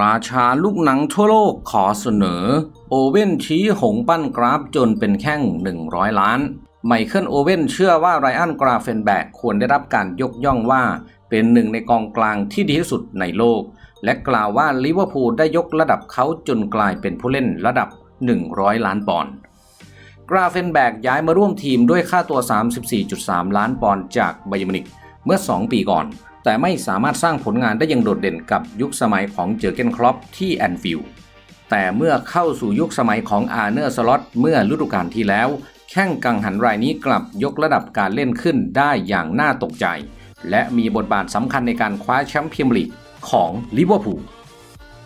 ราชาลูกหนังทั่วโลกขอเสนอ โอเว่นชี้หงปั้นกราฟจนเป็นแข้ง 100 ล้าน ไมเคิลโอเว่นเชื่อว่าไรอันกราเฟนแบกควรได้รับการยกย่องว่า เป็นหนึ่งในกองกลางที่ดีที่สุดในโลก และกล่าวว่าลิเวอร์พูลได้ยกระดับเขาจนกลายเป็นผู้เล่นระดับ 100 ล้านปอนด์กราเฟนแบกย้ายมาร่วมทีมด้วยค่าตัว 34.3 ล้านปอนด์จากไบยมินิกเมื่อ 2 ปีก่อน แต่ไม่สามารถสร้างผลงานได้อย่างโดดเด่นกับยุคสมัยของเจอร์เกนครอปที่แอนฟิลด์แต่เมื่อเข้าสู่ยุคสมัยของอาร์เนอร์สล็อตเมื่อฤดูกาลที่แล้ว แข้งกังหันรายนี้กลับยกระดับการเล่นขึ้นได้อย่างน่าตกใจ และมีบทบาทสำคัญในการคว้าแชมป์พรีเมียร์ลีกของลิเวอร์พูล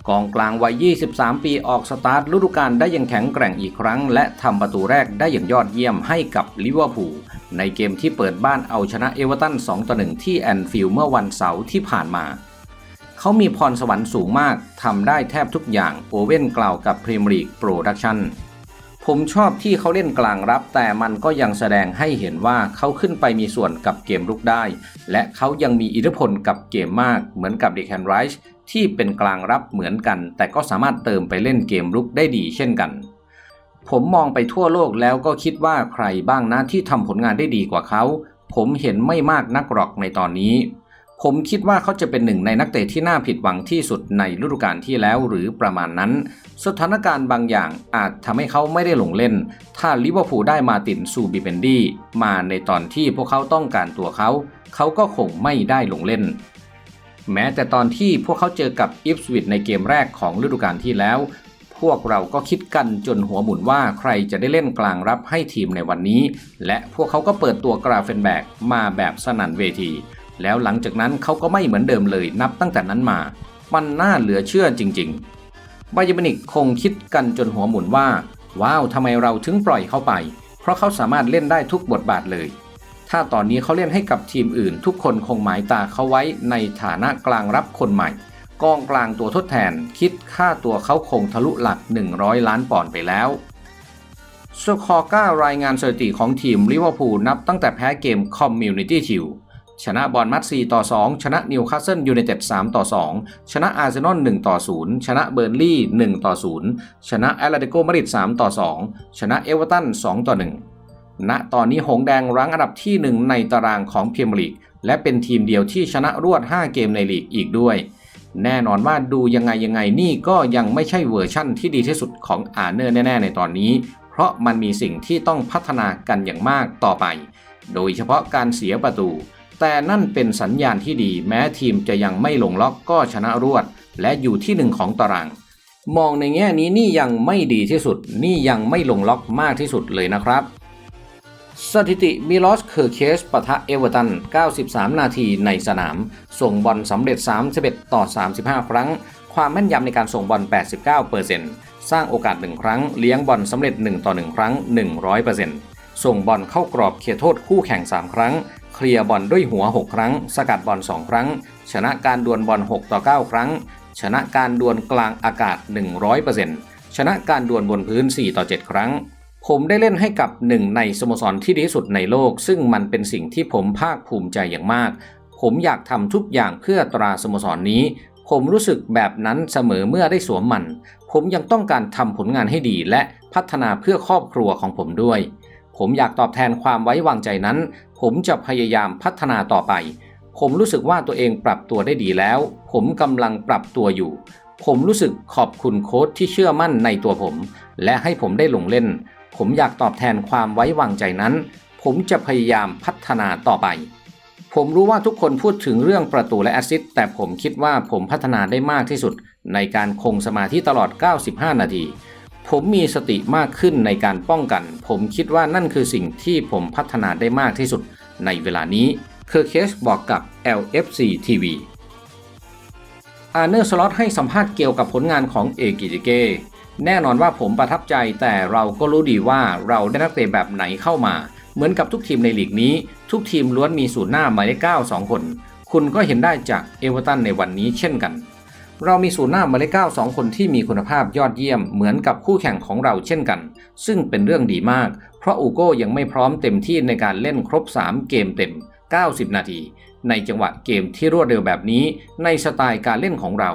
กองกลางวัย 23 ปีออกสตาร์ทฤดูกาลได้อย่างแข็งแกร่งอีกครั้ง และทำประตูแรกได้อย่างยอดเยี่ยมให้กับลิเวอร์พูลในเกมที่เปิดบ้านเอาชนะเอเวอร์ตัน 2 ต่อ 1 ที่แอนฟิลด์เมื่อวันเสาร์ที่ผ่านมา เขามีพรสวรรค์สูงมากทำได้แทบทุกอย่างโอเว่นกล่าวกับพรีเมียร์ลีกโปรดักชั่น ผมชอบที่เขาเล่นกลางรับ แต่มันก็ยังแสดงให้เห็นว่าเขาขึ้นไปมีส่วนกับเกมรุกได้ และเขายังมีอิทธิพลกับเกมมากเหมือนกับเดคแคนไรช์ที่เป็นกลางรับเหมือนกัน แต่ก็สามารถเติมไปเล่นเกมรุกได้ดีเช่นกัน ผมมองไปทั่วโลกแล้วก็คิดว่าใครบ้างนะที่ทำผลงานได้ดีกว่าเขา ผมเห็นไม่มากนักหรอกในตอนนี้ ผมคิดว่าเขาจะเป็นหนึ่งในนักเตะที่น่าผิดหวังที่สุดในฤดูกาลที่แล้วหรือประมาณนั้น สถานการณ์บางอย่างอาจทำให้เขาไม่ได้ลงเล่น ถ้าลิเวอร์พูลได้มาตินซูบิเบนดี้มาในตอนที่พวกเขาต้องการตัวเขา เขาก็คงไม่ได้ลงเล่น แม้แต่ตอนที่พวกเขาเจอกับอิฟสวิตในเกมแรกของฤดูกาลที่แล้ว พวกเราก็คิดกันจนหัวหมุนว่าใครจะได้เล่นกลางรับให้ทีมในวันนี้ และพวกเขาก็เปิดตัวกราเฟนแบกมาแบบสนั่นเวที แล้วหลังจากนั้นเขาก็ไม่เหมือนเดิมเลยนับตั้งแต่นั้นมา มันน่าเหลือเชื่อจริงๆไบเยมินิกคงคิดกันจนหัวหมุนว่า ว้าวทำไมเราถึงปล่อยเขาไป เพราะเขาสามารถเล่นได้ทุกบทบาทเลย ถ้าตอนนี้เขาเล่นให้กับทีมอื่น ทุกคนคงหมายตาเขาไว้ในฐานะกลางรับคนใหม่ กองกลางตัวทดแทน คิดค่าตัวเขาคงทะลุหลัก 100 ล้านปอนด์ไปแล้วสคอร์ก้ารายงานสถิติของทีมลิเวอร์พูลนับตั้งแต่แพ้เกมคอมมิวนิตี้ชิล ชนะบอลมัด4ต่อ 2 ชนะนิวคาสเซิลยูไนเต็ด3ต่อ 2 ชนะอาร์เซนอล1ต่อ 0 ชนะเบอร์ลี่1ต่อ 0 ชนะแอตเลติโกมาดริด3ต่อ 2 ชนะเอเวอร์ตัน2ต่อ 1 ณตอนนี้หงแดงรั้งอันดับที่ 1 ในตารางของเมียร์ลีก และเป็นทีมเดียวที่ชนะรวด 5 เกมในลีกอีกด้วย แน่นอนว่าดูยังไงยังไงนี่ก็ยังไม่ใช่เวอร์ชั่นที่ดีที่สุดของอาร์เนอร์แน่ ๆ ในตอนนี้ เพราะมันมีสิ่งที่ต้องพัฒนากันอย่างมากต่อไป โดยเฉพาะการเสียประตู แต่นั่นเป็นสัญญาณที่ดีแม้ทีมจะยังไม่ลงล็อกก็ชนะรวด และอยู่ที่หนึ่งของตาราง มองในแง่นี้นี่ยังไม่ดีที่สุด นี่ยังไม่ลงล็อกมากที่สุดเลยนะครับ สถิติมิลอสเคอร์เคสปะทะเอเวอร์ตัน 93 นาทีในสนาม ส่งบอลสำเร็จ 31 ต่อ 35 ครั้ง ความแม่นยำในการส่งบอล 89%สร้างโอกาส 1 ครั้ง เลี้ยงบอลสำเร็จ 1 ต่อ 1 ครั้ง 100%ส่งบอลเข้ากรอบเขตโทษคู่แข่ง 3 ครั้ง เคลียร์บอลด้วยหัว 6 ครั้ง สกัดบอล2 ครั้ง ชนะการดวลบอล6ต่อ 9 ครั้ง ชนะการดวลกลางอากาศ 100%ชนะการดวลบนพื้น 4 ต่อ 7 ครั้ง ผมได้เล่นให้กับหนึ่งในสโมสรที่ดีที่สุดในโลก ซึ่งมันเป็นสิ่งที่ผมภาคภูมิใจอย่างมาก ผมอยากทำทุกอย่างเพื่อตราสโมสรนนี้ ผมรู้สึกแบบนั้นเสมอเมื่อได้สวมมัน ผมยังต้องการทำผลงานให้ดีและพัฒนาเพื่อครอบครัวของผมด้วย ผมอยากตอบแทนความไว้วางใจนั้น ผมจะพยายามพัฒนาต่อไป ผมรู้สึกว่าตัวเองปรับตัวได้ดีแล้ว ผมกำลังปรับตัวอยู่ ผมรู้สึกขอบคุณโค้ชที่เชื่อมั่นในตัวผม และให้ผมได้ลงเล่น ผมอยากตอบแทนความไว้วางใจนั้น ผมจะพยายามพัฒนาต่อไป ผมรู้ว่าทุกคนพูดถึงเรื่องประตูและแอสซิสต์แต่ผมคิดว่าผมพัฒนาได้มากที่สุด ในการคงสมาธิตลอด 95 นาที ผมมีสติมากขึ้นในการป้องกัน ผมคิดว่านั่นคือสิ่งที่ผมพัฒนาได้มากที่สุดในเวลานี้เคอร์เคสบอกกับ LFC TV อาร์เนอร์สล็อตให้สัมภาษณ์เกี่ยวกับผลงานของเอกิจิเกแน่นอนว่าผมประทับใจแต่เราก็รู้ดีว่าเราได้นักเตะแบบไหนเข้ามา เหมือนกับทุกทีมในลีกนี้ ทุกทีมล้วนมีศูนย์หน้าหมายเลข9 2 คน คุณก็เห็นได้จากเอเวอร์ตันในวันนี้เช่นกัน เรามีศูนย์หน้าหมายเลข9 2คนที่มีคุณภาพยอดเยี่ยมเหมือนกับคู่แข่งของเราเช่นกัน ซึ่งเป็นเรื่องดีมาก เพราะอูโก้ยังไม่พร้อมเต็มที่ในการเล่นครบ 3 เกมเต็ม 90 นาที ในจังหวะเกมที่รวดเร็วแบบนี้ ในสไตล์การเล่นของเรา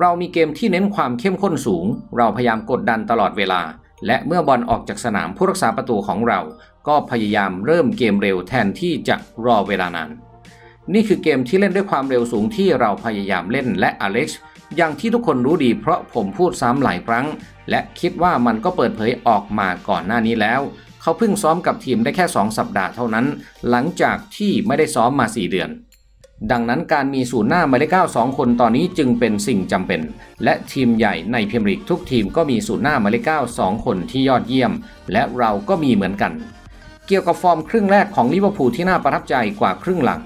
เรามีเกมที่เน้นความเข้มข้นสูง เราพยายามกดดันตลอดเวลา และเมื่อบอลออกจากสนามผู้รักษาประตูของเรา ก็พยายามเริ่มเกมเร็วแทนที่จะรอเวลานาน นี่คือเกมที่เล่นด้วยความเร็วสูงที่เราพยายามเล่นและอเล็กซ์อย่างที่ทุกคนรู้ดีเพราะผมพูดซ้ำหลายครั้ง และคิดว่ามันก็เปิดเผยออกมาก่อนหน้านี้แล้ว เขาเพิ่งซ้อมกับทีมได้แค่ 2 สัปดาห์เท่านั้น หลังจากที่ไม่ได้ซ้อมมา 4 เดือน ดังนั้นการมีศูนย์หน้าหมายเลขเก้าสองคนตอนนี้จึงเป็นสิ่งจำเป็น และทีมใหญ่ในพรีเมียร์ลีกทุกทีมก็มีศูนย์หน้าหมายเลขเก้าสองคนที่ยอดเยี่ยม และเราก็มีเหมือนกัน เกี่ยวกับฟอร์มครึ่งแรกของลิเวอร์พูลที่น่าประทับใจกว่าครึ่งหลัง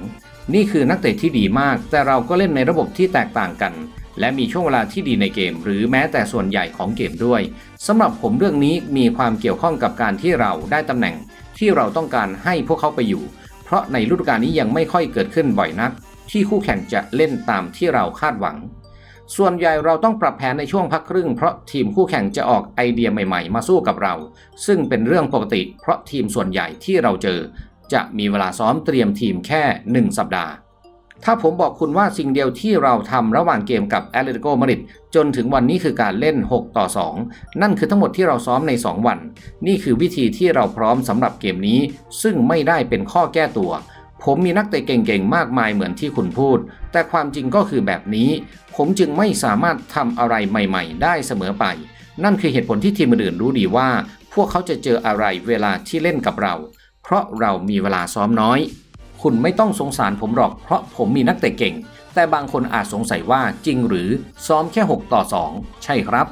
นี่คือนักเตะที่ดีมาก แต่เราก็เล่นในระบบที่แตกต่างกัน และมีช่วงเวลาที่ดีในเกม หรือแม้แต่ส่วนใหญ่ของเกมด้วยสำหรับผมเรื่องนี้มีความเกี่ยวข้องกับการที่เราได้ตำแหน่ง ที่เราต้องการให้พวกเขาไปอยู่ เพราะในฤดูกาลนี้ยังไม่ค่อยเกิดขึ้นบ่อยนัก ที่คู่แข่งจะเล่นตามที่เราคาดหวัง ส่วนใหญ่เราต้องปรับแผนในช่วงพักครึ่ง เพราะทีมคู่แข่งจะออกไอเดียใหม่ ๆ มาสู้กับเรา ซึ่งเป็นเรื่องปกติ เพราะทีมส่วนใหญ่ที่เราเจอ จะมีเวลาซ้อมเตรียมทีมแค่ 1 สัปดาห์ ถ้าผมบอกคุณว่าสิ่งเดียวที่เราทำระหว่างเกมกับแอตเลติโกมาริดจนถึงวันนี้คือการเล่น 6 ต่อ 2 นั่นคือทั้งหมดที่เราซ้อมใน 2 วัน นี่คือวิธีที่เราพร้อมสำหรับเกมนี้ ซึ่งไม่ได้เป็นข้อแก้ตัวผมมีนักเตะเก่งๆ มากมายเหมือนที่คุณพูด แต่ความจริงก็คือแบบนี้ ผมจึงไม่สามารถทำอะไรใหม่ๆ ได้เสมอไป นั่นคือเหตุผลที่ทีมอื่นรู้ดีว่า พวกเขาจะเจออะไรเวลาที่เล่นกับเรา เพราะเรามีเวลาซ้อมน้อย คุณไม่ต้องสงสารผมหรอกเพราะผมมีนักเตะเก่ง แต่บางคนอาจสงสัยว่าจริงหรือซ้อมแค่ 6 ต่อ 2 ใช่ครับ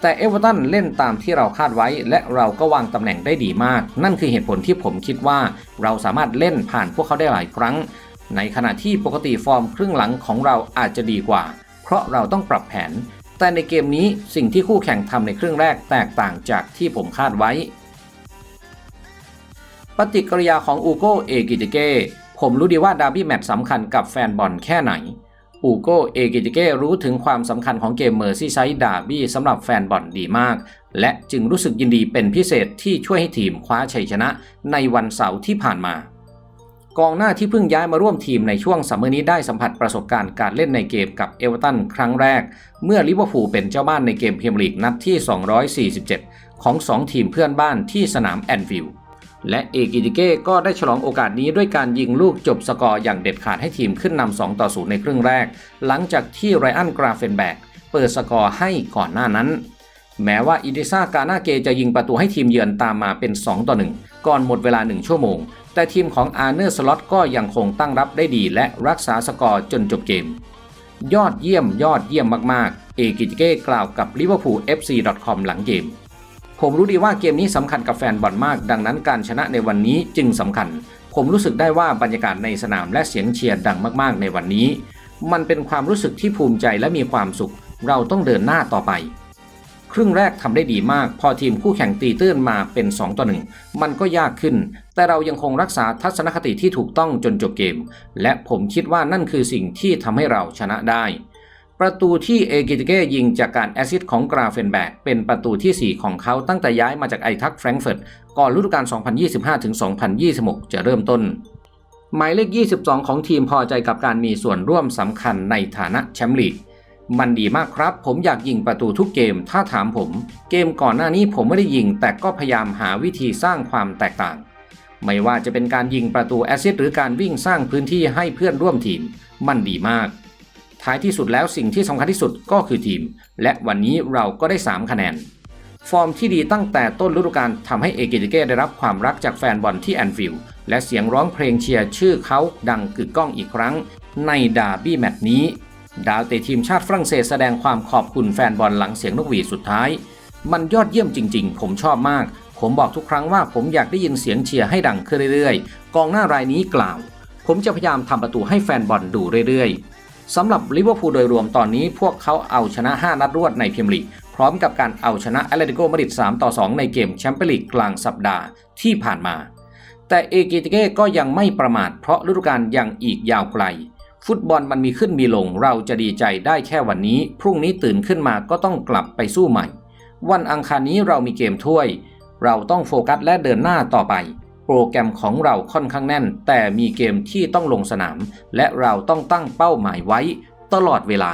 แต่เอเวอร์ตันเล่นตามที่เราคาดไว้ และเราก็วางตำแหน่งได้ดีมาก นั่นคือเหตุผลที่ผมคิดว่าเราสามารถเล่นผ่านพวกเขาได้หลายครั้ง ในขณะที่ปกติฟอร์มครึ่งหลังของเราอาจจะดีกว่า เพราะเราต้องปรับแผนแต่ในเกมนี้สิ่งที่คู่แข่งทำในครึ่งแรกแตกต่างจากที่ผมคาดไว้ ปฏิกิริยาของอูโกเอกิติเกผมรู้ดีว่าดาร์บี้แมตช์สำคัญกับแฟนบอลแค่ไหน อูโกเอกิติเกรู้ถึงความสำคัญของเกมเมอร์ซี่ไซด์ดาร์บี้สำหรับแฟนบอลดีมาก และจึงรู้สึกยินดีเป็นพิเศษที่ช่วยให้ทีมคว้าชัยชนะในวันเสาร์ที่ผ่านมากองหน้าที่เพิ่งย้ายมาร่วมทีมในช่วงซัมมอนี้ได้สัมผัสประสบการณ์การเล่นในเกมกับเอเวอร์ตันครั้งแรก เมื่อลิเวอร์พูลเป็นเจ้าบ้านในเกมพรีเมียร์ลีกนัดที่ 247 ของ 2 ทีมเพื่อนบ้านที่สนามแอนฟิลด์ และเอกิติเก้ก็ได้ฉลองโอกาสนี้ด้วยการยิงลูกจบสกอร์อย่างเด็ดขาดให้ทีมขึ้นนำ2ต่อ0ในครึ่งแรก หลังจากที่ไรอันกราเฟนแบกเปิดสกอร์ให้ก่อนหน้านั้น แม้ว่าอิดิซากานาเกจะยิงประตูให้ทีมเยือนตามมาเป็น 2 ต่อ 1 ก่อนหมดเวลา 1 ชั่วโมง แต่ทีมของอาร์เนอร์สล็อตก็ยังคงตั้งรับได้ดีและรักษาสกอร์จนจบเกม ยอดเยี่ยมยอดเยี่ยมมากๆ เอกิติเก้กล่าวกับ liverpoolfc.com หลังเกม ผมรู้ดีว่าเกมนี้สำคัญกับแฟนบอลมาก ดังนั้นการชนะในวันนี้จึงสำคัญ ผมรู้สึกได้ว่าบรรยากาศในสนามและเสียงเชียร์ดังมากๆ ในวันนี้ มันเป็นความรู้สึกที่ภูมิใจและมีความสุข เราต้องเดินหน้าต่อไป ครึ่งแรกทำได้ดีมาก พอทีมคู่แข่งตีตื้นมาเป็น 2 ต่อ1มันก็ยากขึ้น แต่เรายังคงรักษาทัศนคติที่ถูกต้องจนจบเกม และผมคิดว่านั่นคือสิ่งที่ทำให้เราชนะได้ ประตูที่เอกิตเก้ยิงจากการแอซิดของกราเฟนแบกเป็นประตูที่ 4 ของเขาตั้งแต่ย้ายมาจากไอทักแฟรงก์เฟิร์ตก่อนฤดูกาล 2025-2026 จะเริ่มต้น หมายเลข 22 ของทีมพอใจกับการมีส่วนร่วมสำคัญในฐานะแชมป์ลีก มันดีมากครับ ผมอยากยิงประตูทุกเกม ถ้าถามผม เกมก่อนหน้านี้ผมไม่ได้ยิง แต่ก็พยายามหาวิธีสร้างความแตกต่าง ไม่ว่าจะเป็นการยิงประตูแอซิดหรือการวิ่งสร้างพื้นที่ให้เพื่อนร่วมทีม มันดีมาก ท้ายที่สุดแล้วสิ่งที่สำคัญที่สุดก็คือทีม และวันนี้เราก็ได้ 3 คะแนน ฟอร์มที่ดีตั้งแต่ต้นฤดูกาลทำให้เอเกติเก้ได้รับความรักจากแฟนบอลที่แอนฟิลด์และเสียงร้องเพลงเชียร์ชื่อเขาดังกึกก้องอีกครั้ง ในดาร์บี้แมตช์นี้ ดาวเตะทีมชาติฝรั่งเศสแสดงความขอบคุณแฟนบอลหลังเสียงนกหวีดสุดท้าย มันยอดเยี่ยมจริง ๆ ผมชอบมาก ผมบอกทุกครั้งว่าผมอยากได้ยินเสียงเชียร์ให้ดังขึ้นเรื่อยๆ กองหน้ารายนี้กล่าว ผมจะพยายามทำประตูให้แฟนบอลดูเรื่อยๆ สำหรับลิเวอร์พูลโดยรวมตอนนี้พวกเขาเอาชนะ 5 นัดรวดในพรีเมียร์ลีก พร้อมกับการเอาชนะแอตเลติโกมาดริด3ต่อ 2 ในเกมแชมเปี้ยนลีกกลางสัปดาห์ที่ผ่านมา แต่เอเกติเก้ก็ยังไม่ประมาทเพราะฤดูกาลยังอีกยาวไกล ฟุตบอลมันมีขึ้นมีลงเราจะดีใจได้แค่วันนี้ พรุ่งนี้ตื่นขึ้นมาก็ต้องกลับไปสู้ใหม่ วันอังคารนี้เรามีเกมถ้วย เราต้องโฟกัสและเดินหน้าต่อไป โปรแกรมของเราค่อนข้างแน่น แต่มีเกมที่ต้องลงสนาม และเราต้องตั้งเป้าหมายไว้ตลอดเวลา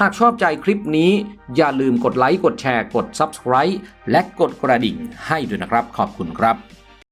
หากชอบใจคลิปนี้ อย่าลืมกดไลค์ กดแชร์ กด Subscribe และกดกระดิ่งให้ด้วยนะครับ ขอบคุณครับ